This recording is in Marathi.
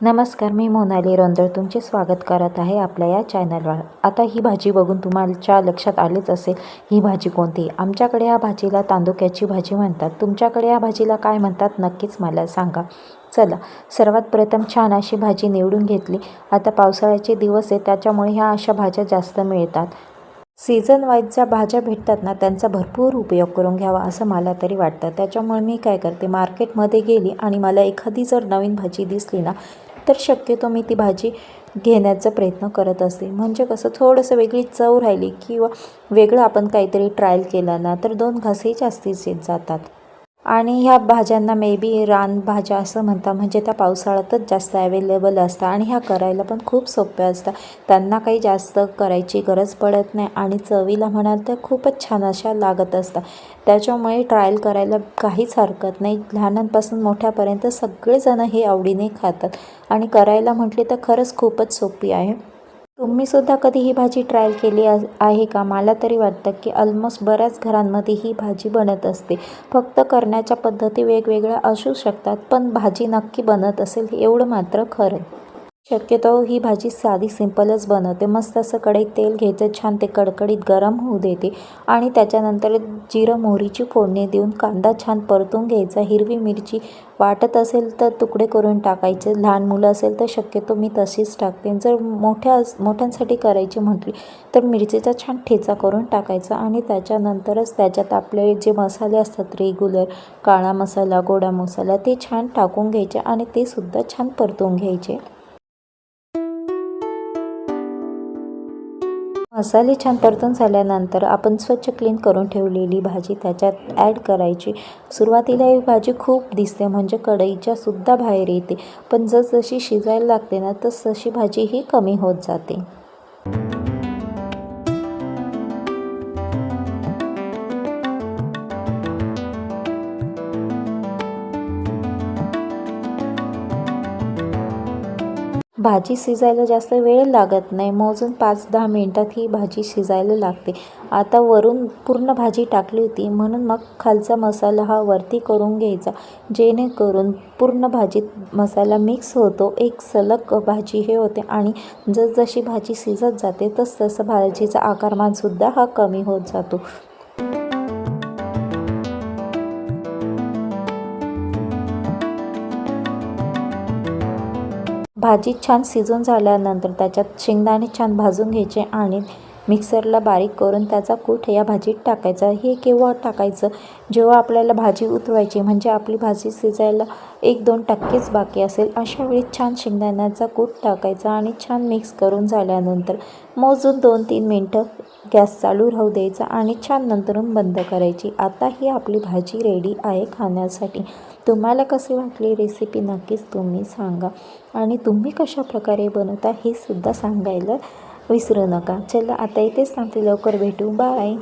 नमस्कार मी मोनाली रोंदळ. तुमचे स्वागत करत आहे आपल्या या चॅनलवर. आता ही भाजी बघून तुम्हाला लक्षात आलीच असेल ही भाजी कोणती? आमच्याकडे या भाजीला तांदुक्याची भाजी म्हणतात. तुमच्याकडे या भाजीला काय म्हणतात नक्कीच मला सांगा. चला सर्वात प्रथम छान अशी भाजी निवडून घेतली. आता पावसाळ्याचे दिवस आहे त्याच्यामुळे ह्या अशा भाज्या जास्त मिळतात. सीझन वाईज ज्या भाज्या भेटतात ना त्यांचा भरपूर उपयोग करून घ्यावा असं मला तरी वाटतं. त्याच्यामुळे मी काय करते मार्केटमध्ये गेली आणि मला एखादी जर नवीन भाजी दिसली ना तर शक्यतो मी ती भाजी घेण्याचा प्रयत्न करत असते. म्हणजे कसं थोडंसं वेगळी चव राहिली किंवा वेगळं आपण काहीतरी ट्रायल केला ना तर दोन घासही जास्तीचे जातात. आणि ह्या भाज्यांना मे बी रानभाज्या असं म्हणतात. म्हणजे त्या पावसाळ्यातच जास्त अवेलेबल असतात आणि ह्या करायला पण खूप सोप्या असतात. त्यांना काही जास्त करायची गरज पडत नाही आणि चवीला म्हणाल तर खूपच छान अशा लागत असतात. त्याच्यामुळे ट्रायल करायला काहीच हरकत नाही. लहानांपासून मोठ्यापर्यंत सगळेजणं हे आवडीने खातात. आणि करायला म्हटले तर खरंच खूपच सोपी आहे. तुम्हीसुद्धा कधी ही भाजी ट्रायल केली आहे का? मला तरी वाटतं की ऑलमोस्ट बऱ्याच घरांमध्ये ही भाजी बनत असते. फक्त करण्याच्या पद्धती वेगवेगळ्या असू शकतात पण भाजी नक्की बनत असेल एवढं मात्र खरं शक्यतो ही भाजी साधी सिंपलच बनवते. मस्त असं कढईत तेल घ्यायचं छान ते कडकडीत गरम होऊ देते. आणि त्याच्यानंतर जिरं मोहरीची फोडणी देऊन कांदा छान परतून घ्यायचा. हिरवी मिरची वाटत असेल तर तुकडे करून टाकायचे. लहान मुलं असेल तर शक्यतो मी तशीच टाकते. जर मोठ्या मोठ्यांसाठी करायची म्हटली तर मिरचीचा छान ठेचा करून टाकायचा. आणि त्याच्यानंतरच त्याच्यात आपले जे मसाले असतात रेग्युलर काळा मसाला गोडा मसाला ते छान टाकून घ्यायचे आणि ते सुद्धा छान परतून घ्यायचे. मसाले छान परतून झाल्यानंतर आपण स्वच्छ क्लीन करून ठेवलेली भाजी त्याच्यात ॲड करायची. सुरुवातीला ही भाजी खूप दिसते म्हणजे कढईच्या सुद्धा बाहेर येते. पण जसजशी शिजायला लागते ना तस तशी भाजी ही कमी होत जाते. भाजी शिजायला जास्त वेळ लागत नाही. मोजून पाच दहा मिनटात ही भाजी शिजायला लागते. आता वरून पूर्ण भाजी टाकली होती. म्हणून मग खालचा मसाला हा वरती करून घ्यायचा. जेणेकरून पूर्ण भाजीत मसाला मिक्स होतो. एक सलग भाजी हे होते आणि जसजशी भाजी शिजत जाते तसतसं भाजीचा आकारमानसुद्धा हा कमी होत जातो. भाजी छान शिजून झाल्यानंतर त्याच्यात शेंगदाणे छान भाजून घ्यायचे आणि मिक्सरला बारीक करून त्याचा कूट या भाजीत टाकायचा. हे केव्हा टाकायचं? जेव्हा आपल्याला भाजी उतवायची म्हणजे आपली भाजी शिजायला एक दोन टक्केच बाकी असेल अशा वेळी छान शेंगदाण्याचा कूट टाकायचा आणि छान मिक्स करून झाल्यानंतर मोजून दोन तीन मिनटं गॅस चालू राहू द्यायचा आणि छान नंतरून बंद करायची. आता ही आपली भाजी रेडी आहे खाण्यासाठी. तुम्हाला कशी वाटली रेसिपी नक्कीच तुम्ही सांगा. आणि तुम्ही कशा प्रकारे बनवता हे सुद्धा सांगायला विसरू नका. चला आता इथेच थांबते. लवकर भेटू. बाय